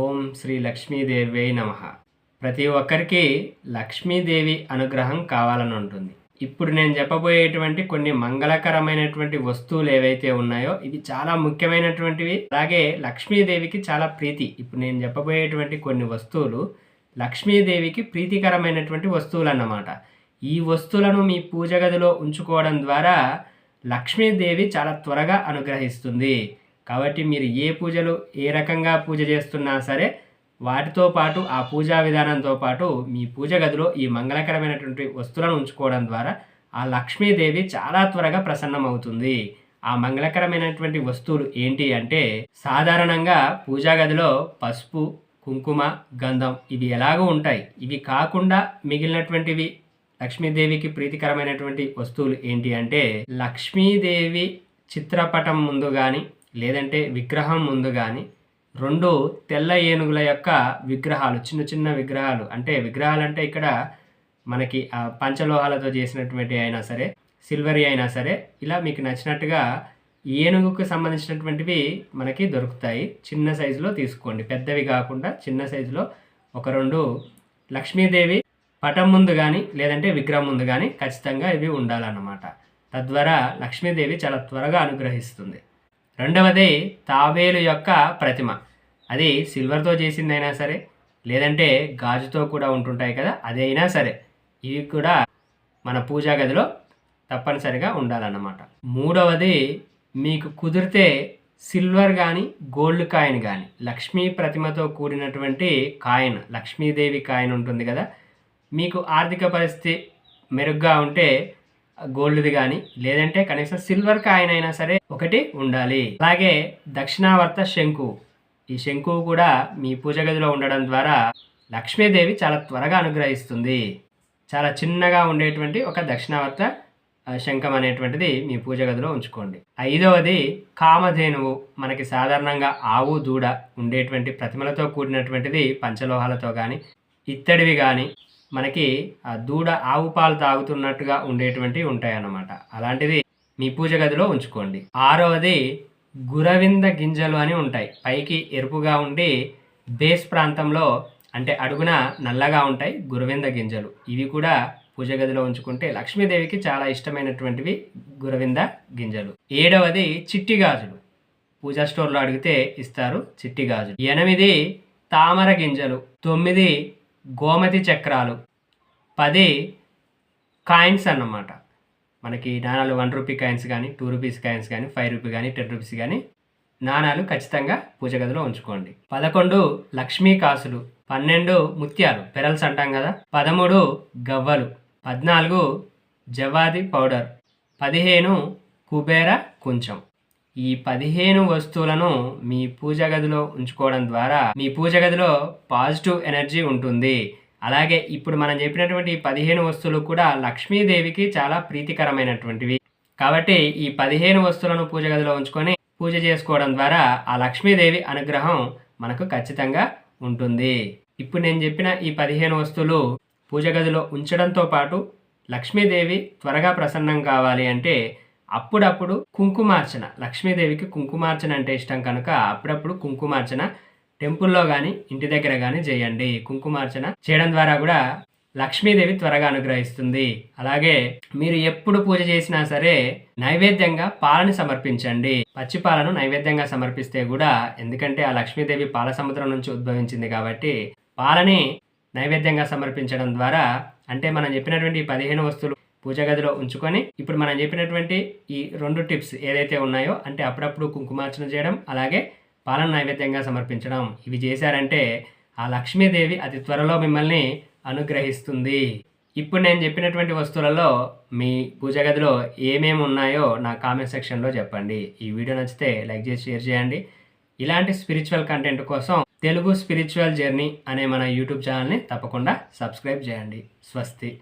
ఓం శ్రీ లక్ష్మీదేవి నమ. ప్రతి ఒక్కరికి లక్ష్మీదేవి అనుగ్రహం కావాలని ఉంటుంది. ఇప్పుడు నేను చెప్పబోయేటువంటి కొన్ని మంగళకరమైనటువంటి వస్తువులు ఏవైతే ఉన్నాయో ఇవి చాలా ముఖ్యమైనటువంటివి. అలాగే లక్ష్మీదేవికి చాలా ప్రీతి. ఇప్పుడు నేను చెప్పబోయేటువంటి కొన్ని వస్తువులు లక్ష్మీదేవికి ప్రీతికరమైనటువంటి వస్తువులు అన్నమాట ఈ వస్తువులను మీ పూజ గదిలో ఉంచుకోవడం ద్వారా లక్ష్మీదేవి చాలా త్వరగా అనుగ్రహిస్తుంది. కాబట్టి మీరు ఏ పూజలు ఏ రకంగా పూజ చేస్తున్నా సరే వాటితో పాటు ఆ పూజా విధానంతో పాటు మీ పూజ గదిలో ఈ మంగళకరమైనటువంటి వస్తువులను ఉంచుకోవడం ద్వారా ఆ లక్ష్మీదేవి చాలా త్వరగా ప్రసన్నమవుతుంది. ఆ మంగళకరమైనటువంటి వస్తువులు ఏంటి అంటే సాధారణంగా పూజా గదిలో పసుపు కుంకుమ గంధం ఇవి ఎలాగో ఉంటాయి. ఇవి కాకుండా మిగిలినటువంటివి లక్ష్మీదేవికి ప్రీతికరమైనటువంటి వస్తువులు ఏంటి అంటే లక్ష్మీదేవి చిత్రపటం ముందు కానీ లేదంటే విగ్రహం ముందు కానీ రెండు తెల్ల ఏనుగుల యొక్క విగ్రహాలు చిన్న చిన్న విగ్రహాలు. అంటే విగ్రహాలు అంటే ఇక్కడ మనకి పంచలోహాలతో చేసినటువంటి అయినా సరే సిల్వరీ అయినా సరే ఇలా మీకు నచ్చినట్టుగా ఏనుగుకు సంబంధించినటువంటివి మనకి దొరుకుతాయి. చిన్న సైజులో తీసుకోండి. పెద్దవి కాకుండా చిన్న సైజులో ఒక రెండు లక్ష్మీదేవి పటం ముందు కానీ లేదంటే విగ్రహం ముందు కానీ ఖచ్చితంగా ఇవి ఉండాలన్నమాట. తద్వారా లక్ష్మీదేవి చాలా త్వరగా అనుగ్రహిస్తుంది. రెండవది తాబేలు యొక్క ప్రతిమ. అది సిల్వర్తో చేసిందైనా సరే లేదంటే గాజుతో కూడా ఉంటుంటాయి కదా అదైనా సరే. ఇవి కూడా మన పూజా గదిలో తప్పనిసరిగా ఉండాలన్నమాట. మూడవది మీకు కుదిరితే సిల్వర్ కానీ గోల్డ్ కాయిన్ కానీ లక్ష్మీ ప్రతిమతో కూడినటువంటి కాయిన్ లక్ష్మీదేవి కాయిన్ ఉంటుంది కదా మీకు ఆర్థిక పరిస్థితి మెరుగ్గా ఉంటే గోల్డ్ది కానీ లేదంటే కనీసం సిల్వర్ కాయిన్ అయినా సరే ఒకటి ఉండాలి. అలాగే దక్షిణావర్త శంకు. ఈ శంకు కూడా మీ పూజ గదిలో ఉండడం ద్వారా లక్ష్మీదేవి చాలా త్వరగా అనుగ్రహిస్తుంది. చాలా చిన్నగా ఉండేటువంటి ఒక దక్షిణావర్త శంఖం అనేటువంటిది మీ పూజ గదిలో ఉంచుకోండి. ఐదవది కామధేనువు. మనకి సాధారణంగా ఆవు దూడ ఉండేటువంటి ప్రతిమలతో కూడినటువంటిది పంచలోహాలతో కానీ ఇత్తడివి కానీ మనకి ఆ దూడ ఆవు పాలు తాగుతున్నట్టుగా ఉండేటువంటివి ఉంటాయి అన్నమాట అలాంటిది మీ పూజ గదిలో ఉంచుకోండి. ఆరవది గురవింద గింజలు అని ఉంటాయి. పైకి ఎరుపుగా ఉండి బేస్ ప్రాంతంలో అంటే అడుగున నల్లగా ఉంటాయి గురవింద గింజలు. ఇవి కూడా పూజ గదిలో ఉంచుకుంటే లక్ష్మీదేవికి చాలా ఇష్టమైనటువంటివి గురవింద గింజలు. ఏడవది చిట్టి గాజులు. పూజా స్టోర్లో అడిగితే ఇస్తారు చిట్టి గాజులు. ఎనిమిది తామర గింజలు. తొమ్మిది గోమతి చక్రాలు. పది కాయిన్స్ అన్నమాట. మనకి నాణాలు వన్ రూపీ కాయిన్స్ కానీ టూ రూపీస్ కాయిన్స్ కానీ ఫైవ్ రూపీ కానీ టెన్ రూపీస్ కానీ నాణాలు ఖచ్చితంగా పూజ గదిలో ఉంచుకోండి. పదకొండు లక్ష్మీ కాసులు పన్నెండు ముత్యాలు పెరల్స్ అంటాం కదా. పదమూడు గవ్వలు పద్నాలుగు జవాది పౌడర్ పదిహేను కుబేర కుంచం. ఈ పదిహేను వస్తువులను మీ పూజ గదిలో ఉంచుకోవడం ద్వారా మీ పూజ గదిలో పాజిటివ్ ఎనర్జీ ఉంటుంది. అలాగే ఇప్పుడు మనం చెప్పినటువంటి పదిహేను వస్తువులు కూడా లక్ష్మీదేవికి చాలా ప్రీతికరమైనటువంటివి. కాబట్టి ఈ పదిహేను వస్తువులను పూజ గదిలో ఉంచుకొని పూజ చేసుకోవడం ద్వారా ఆ లక్ష్మీదేవి అనుగ్రహం మనకు ఖచ్చితంగా ఉంటుంది. ఇప్పుడు నేను చెప్పిన ఈ పదిహేను వస్తువులు పూజ గదిలో ఉంచడంతో పాటు లక్ష్మీదేవి త్వరగా ప్రసన్నం కావాలి అంటే అప్పుడప్పుడు కుంకుమార్చన. లక్ష్మీదేవికి కుంకుమార్చన అంటే ఇష్టం కనుక అప్పుడప్పుడు కుంకుమార్చన టెంపుల్లో కానీ ఇంటి దగ్గర కానీ చేయండి. కుంకుమార్చన చేయడం ద్వారా కూడా లక్ష్మీదేవి త్వరగా అనుగ్రహిస్తుంది. అలాగే మీరు ఎప్పుడు పూజ చేసినా సరే నైవేద్యంగా పాలను సమర్పించండి. పచ్చి పాలను నైవేద్యంగా సమర్పిస్తే కూడా ఎందుకంటే ఆ లక్ష్మీదేవి పాల సముద్రం నుంచి ఉద్భవించింది కాబట్టి పాలని నైవేద్యంగా సమర్పించడం ద్వారా అంటే మనం చెప్పినటువంటి పదిహేను వస్తువులు పూజ గదిలో ఉంచుకొని ఇప్పుడు మనం చెప్పినటువంటి ఈ రెండు టిప్స్ ఏదైతే ఉన్నాయో అంటే అప్పుడప్పుడు కుంకుమార్చన చేయడం అలాగే పాలన నైవేద్యంగా సమర్పించడం. ఇవి చేశారంటే ఆ లక్ష్మీదేవి అతి త్వరలో మిమ్మల్ని అనుగ్రహిస్తుంది. ఇప్పుడు నేను చెప్పినటువంటి వస్తువులలో మీ పూజ గదిలో ఏమేమి ఉన్నాయో నా కామెంట్ సెక్షన్లో చెప్పండి. ఈ వీడియో నచ్చితే లైక్ చేసి షేర్ చేయండి. ఇలాంటి స్పిరిచువల్ కంటెంట్ కోసం తెలుగు స్పిరిచువల్ జర్నీ అనే మన యూట్యూబ్ ఛానల్ని తప్పకుండా సబ్స్క్రైబ్ చేయండి. స్వస్తి.